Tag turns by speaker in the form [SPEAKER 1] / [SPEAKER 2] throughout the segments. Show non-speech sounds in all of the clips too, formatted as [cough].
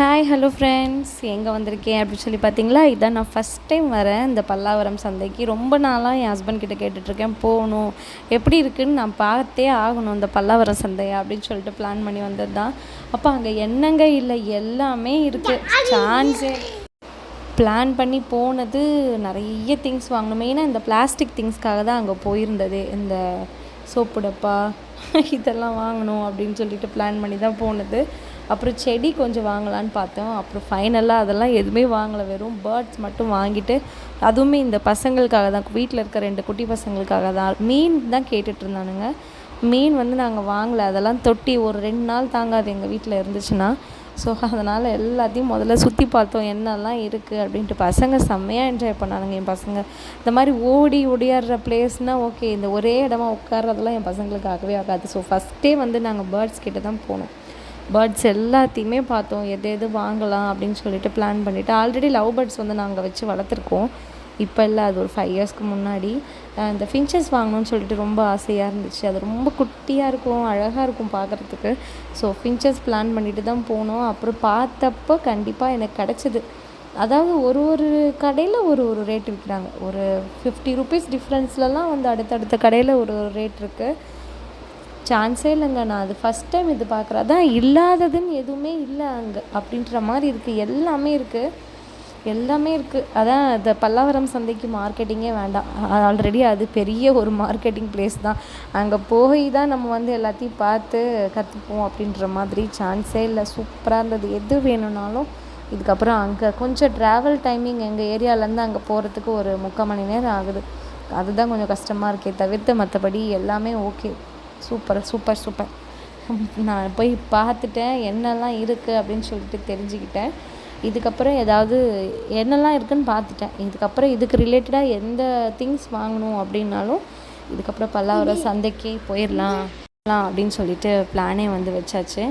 [SPEAKER 1] Hi hello friends எங்கே வந்திருக்கேன் அப்படின்னு சொல்லி பார்த்தீங்களா? இதான் நான் ஃபஸ்ட் டைம் வரேன். இந்த பல்லாவரம் சந்தைக்கு. ரொம்ப நாளாக என் ஹஸ்பண்ட் கிட்ட கேட்டுட்ருக்கேன். போகணும். எப்படி இருக்குன்னு நான் பார்த்தே ஆகணும் இந்த பல்லாவரம் சந்தையை அப்படின்னு சொல்லிட்டு பிளான் பண்ணி வந்தது தான் அப்போ அங்கே என்னங்க இல்லை? எல்லாமே இருக்குது சான்ஸே பிளான் பண்ணி போனது நிறைய திங்ஸ் வாங்கணும். மெயினாக இந்த பிளாஸ்டிக் திங்ஸ்க்காக தான் அங்கே போயிருந்தது. இந்த சோப்பு டப்பா [laughs] இதெல்லாம் வாங்கணும் அப்படின்னு சொல்லிட்டு பிளான் பண்ணி தான் போனது. அப்புறம் செடி கொஞ்சம் வாங்கலான்னு பார்த்தோம். அப்புறம் ஃபைனலாக அதெல்லாம் எதுவுமே வாங்கலை. வெறும் பேர்ட்ஸ் மட்டும் வாங்கிட்டு அதுவுமே இந்த பசங்களுக்காக தான். வீட்டில் இருக்க ரெண்டு குட்டி பசங்களுக்காக தான். மீன் தான் கேட்டுட்ருந்தானுங்க மீன் வந்து நாங்கள் வாங்கலை. அதெல்லாம் தொட்டி ஒரு ரெண்டு நாள் தாங்காது எங்கள் வீட்டில் இருந்துச்சுன்னா. ஸோ அதனால் எல்லாத்தையும் முதல்ல சுற்றி பார்த்தோம். என்னெல்லாம் இருக்குது அப்படின்ட்டு பசங்க செம்மையாக என்ஜாய் பண்ணானுங்க. என் பசங்க இந்த மாதிரி ஓடி ஓடியாடுற பிளேஸ்னால் ஓகே இந்த ஒரே இடமா உட்காரதெல்லாம் என் பசங்களுக்கு ஆகவே ஆகாது. ஸோ ஃபஸ்ட்டே வந்து நாங்கள் பேர்ட்ஸ் கிட்ட தான் போனோம். பேர்ட்ஸ் எல்லாத்தையுமே பார்த்தோம். எது எது வாங்கலாம் அப்படின்னு சொல்லிட்டு பிளான் பண்ணிவிட்டு ஆல்ரெடி லவ் பேர்ட்ஸ் வந்து நாங்கள் வச்சு வளர்த்துருக்கோம். இப்போ இல்லை அது ஒரு ஃபைவ் இயர்ஸ்க்கு முன்னாடி. அந்த இந்த ஃபின்ச்சஸ் வாங்கணும்னு சொல்லிட்டு ரொம்ப ஆசையாக இருந்துச்சு. அது ரொம்ப குட்டியாக இருக்கும் அழகாக இருக்கும் பார்க்குறதுக்கு. ஸோ ஃபின்ச்சஸ் பிளான் பண்ணிட்டு தான் போனோம். அப்புறம் பார்த்தப்போ கண்டிப்பாக எனக்கு கிடச்சிது. அதாவது ஒரு ஒரு கடையில் ஒரு ஒரு ரேட் விற்கிறாங்க ஒரு ஃபிஃப்டி ருபீஸ் டிஃப்ரென்ஸ்லலாம் வந்து அடுத்தடுத்த கடையில் ஒரு ஒரு ரேட் இருக்குது சான்ஸே இல்லைங்க. நான் அது ஃபஸ்ட் டைம் இது பார்க்குறேன். அதான் இல்லாததுன்னு எதுவுமே இல்லை அங்கே அப்படின்ற மாதிரி இருக்குது எல்லாமே இருக்குது எல்லாமே இருக்குது அதான் இந்த பல்லாவரம் சந்தைக்கு மார்க்கெட்டிங்கே வேண்டாம். ஆல்ரெடி அது பெரிய ஒரு மார்க்கெட்டிங் பிளேஸ் தான். அங்கே போய் தான் நம்ம வந்து எல்லாத்தையும் பார்த்து கற்றுப்போம் அப்படின்ற மாதிரி சான்ஸே இல்லை. சூப்பராக இருந்தது. எது வேணும்னாலும் இதுக்கப்புறம் அங்கே கொஞ்சம் ட்ராவல் டைமிங் எங்கள் ஏரியாவிலேருந்து அங்கே போகிறதுக்கு ஒரு முக்கால் மணி நேரம் ஆகுது. அதுதான் கொஞ்சம் கஷ்டமாக இருக்கே தவிர்த்து மற்றபடி எல்லாமே ஓகே சூப்பர் சூப்பர் சூப்பர் நான் போய் பார்த்துட்டேன். என்னெல்லாம் இருக்குது அப்படின்னு சொல்லிட்டு தெரிஞ்சுக்கிட்டேன். இதுக்கப்புறம் ஏதாவது என்னெல்லாம் இருக்குன்னு பார்த்துட்டேன். இதுக்கப்புறம் இதுக்கு ரிலேட்டடாக எந்த திங்ஸ் வாங்கணும் அப்படின்னாலும் இதுக்கப்புறம் பல்லாவரம் சந்தைக்கே போயிடலாம் அப்படின்னு சொல்லிட்டு பிளானே வந்து வச்சாச்சு.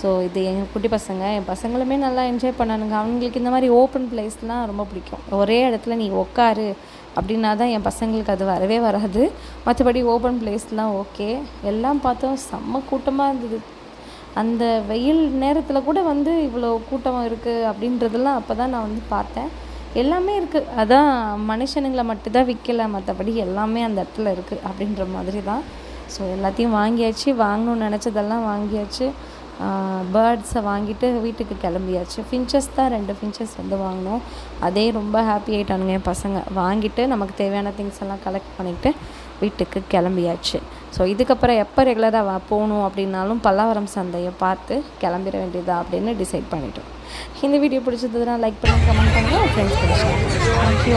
[SPEAKER 1] ஸோ இது எங்கள் குட்டி பசங்க. என் பசங்களுமே நல்லா என்ஜாய் பண்ணானுங்க. அவங்களுக்கு இந்த மாதிரி ஓப்பன் பிளேஸ்லாம் ரொம்ப பிடிக்கும். ஒரே இடத்துல நீ உட்காரு அப்படின்னா தான் என் பசங்களுக்கு அது வரவே வராது. மற்றபடி ஓப்பன் பிளேஸ்லாம் ஓகே எல்லாம் பார்த்தோம் செம்ம கூட்டமாக இருந்தது. அந்த வெயில் நேரத்தில் கூட வந்து இவ்வளோ கூட்டம் இருக்குது அப்படின்றதெல்லாம் அப்போ தான் நான் வந்து பார்த்தேன். எல்லாமே இருக்குது அதான் மனுஷனுங்களை மட்டும்தான் விற்கலை மற்றபடி எல்லாமே அந்த இடத்துல இருக்குது அப்படின்ற மாதிரி தான் ஸோ எல்லாத்தையும் வாங்கியாச்சு. வாங்கணும்னு நினச்சதெல்லாம் வாங்கியாச்சு. பேர்ட்ஸை வாங்கிட்டு வீட்டுக்கு கிளம்பியாச்சு. ஃபின்ச்சஸ் தான் ரெண்டு ஃபின்ச்சஸ் வந்து வாங்கினோம். அதே ரொம்ப ஹாப்பி ஆகிட்டானுங்க என் பசங்க. வாங்கிட்டு நமக்கு தேவையான திங்ஸ் எல்லாம் கலெக்ட் பண்ணிவிட்டு வீட்டுக்கு கிளம்பியாச்சு. ஸோ இதுக்கப்புறம் எப்போ ரெகுலராக போகணும் அப்படின்னாலும் பல்லாவரம் சந்தையை பார்த்து கிளம்பிட வேண்டியதா அப்படின்னு டிசைட் பண்ணிட்டோம். இந்த வீடியோ பிடிச்சதுன்னா லைக் பண்ணி கமெண்ட் பண்ணுங்கள் ஃப்ரெண்ட்ஸ் தேங்க்யூ